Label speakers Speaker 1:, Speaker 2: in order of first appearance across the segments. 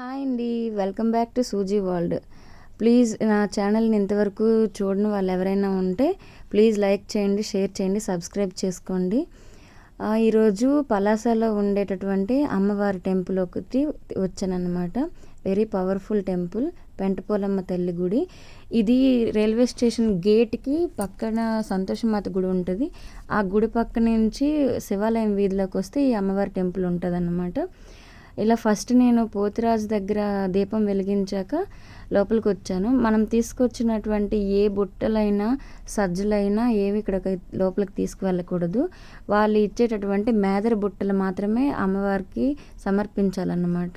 Speaker 1: Hi అండి. Welcome back to Suji world. Please నా ఛానల్ని ఇంతవరకు చూడని వాళ్ళు ఎవరైనా ఉంటే ప్లీజ్ లైక్ చేయండి షేర్ చేయండి సబ్స్క్రైబ్ చేసుకోండి. ఈరోజు పలాసలో ఉండేటటువంటి అమ్మవారి టెంపుల్ ఒకటి వచ్చానమాట వెరీ పవర్ఫుల్ టెంపుల్ పెంటపోలమ్మ తల్లి గుడి. ఇది రైల్వే స్టేషన్ గేట్కి పక్కన సంతోషమాత గుడి ఉంటుంది. ఆ గుడి పక్క నుంచి శివాలయం వీధిలోకి వస్తే ఈ అమ్మవారి టెంపుల్ ఉంటుంది ఇలా ఫస్ట్ నేను పోతిరాజు దగ్గర దీపం వెలిగించాక లోపలికి వచ్చాను మనం తీసుకొచ్చినటువంటి ఏ బుట్టలైనా సజ్జలైనా ఏవి ఇక్కడ లోపలికి తీసుకువెళ్ళకూడదు. వాళ్ళు ఇచ్చేటటువంటి మేదర బుట్టలు మాత్రమే అమ్మవారికి సమర్పించాలన్నమాట.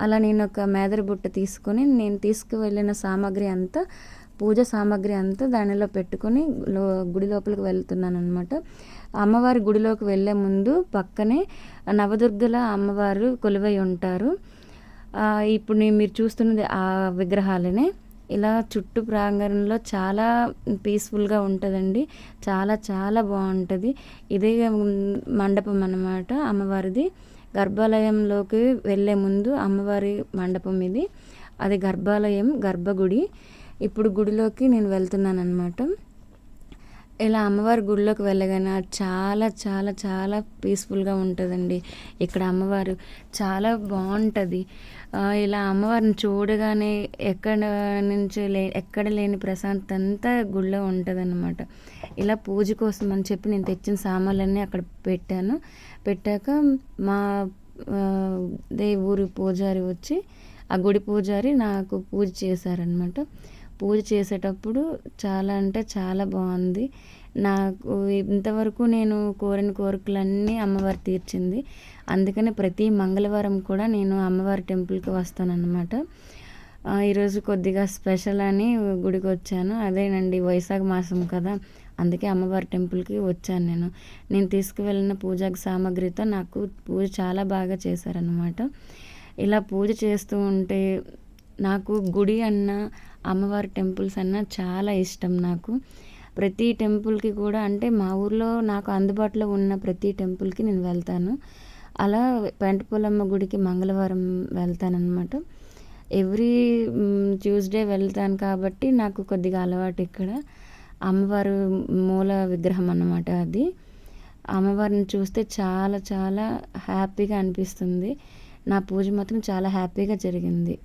Speaker 1: అలా నేను ఒక మేదర బుట్ట తీసుకొని నేను తీసుకువెళ్ళిన సామాగ్రి అంతా పూజ సామాగ్రి అంతా దానిలో పెట్టుకొని లో గుడి లోపలికి వెళ్తున్నాను అనమాట అమ్మవారి గుడిలోకి వెళ్ళే ముందు పక్కనే నవదుర్గల అమ్మవారు కొలువై ఉంటారు. ఇప్పుడు నేను మీరు చూస్తున్నది ఆ విగ్రహాలనే. ఇలా చుట్టూ ప్రాంగణంలో చాలా పీస్ఫుల్గా ఉంటుందండి. చాలా చాలా బాగుంటుంది. ఇదే మండపం అన్నమాట అమ్మవారిది. గర్భాలయంలోకి వెళ్ళే ముందు అమ్మవారి మండపం ఇది. అది గర్భాలయం గర్భగుడి. ఇప్పుడు గుడిలోకి నేను వెళ్తున్నాను అనమాట ఇలా అమ్మవారి గుడిలోకి వెళ్ళగానే చాలా చాలా చాలా పీస్ఫుల్గా ఉంటుందండి. ఇక్కడ అమ్మవారు చాలా బాగుంటుంది. ఇలా అమ్మవారిని చూడగానే ఎక్కడ నుంచి లే ఎక్కడ లేని ప్రశాంతత అంతా గుడిలో ఉంటుందన్నమాట. ఇలా పూజ కోసం అని చెప్పి నేను తెచ్చిన సామాన్లన్నీ అక్కడ పెట్టాను. పెట్టాక మా దే ఊరి పూజారి వచ్చి ఆ గుడి పూజారి నాకు పూజ చేశారనమాట పూజ చేసేటప్పుడు చాలా అంటే చాలా బాగుంది. నాకు ఇంతవరకు నేను కోరిన కోరికలన్నీ అమ్మవారు తీర్చింది. అందుకనే ప్రతి మంగళవారం కూడా నేను అమ్మవారి టెంపుల్కి వస్తానన్నమాట. ఈరోజు కొద్దిగా స్పెషల్ అని గుడికి వచ్చాను. అదేనండి వైశాఖ మాసం కదా. అందుకే అమ్మవారి టెంపుల్కి వచ్చాను నేను. నేను తీసుకువెళ్ళిన పూజకు సామాగ్రితో నాకు పూజ చాలా బాగా చేశారనమాట ఇలా పూజ చేస్తూ ఉంటే నాకు గుడి అన్న అమ్మవారి టెంపుల్స్ అన్న చాలా ఇష్టం నాకు. ప్రతి టెంపుల్కి కూడా అంటే మా ఊర్లో నాకు అందుబాటులో ఉన్న ప్రతి టెంపుల్కి నేను వెళ్తాను. అలా పెంటపూలమ్మ గుడికి మంగళవారం వెళ్తానన్నమాట. ఎవ్రీ ట్యూస్డే వెళ్తాను కాబట్టి నాకు కొద్దిగా అలవాటు ఇక్కడ. అమ్మవారు మూల విగ్రహం అన్నమాట అది. అమ్మవారిని చూస్తే చాలా చాలా హ్యాపీగా అనిపిస్తుంది. నా పూజ మాత్రం చాలా హ్యాపీగా జరిగింది.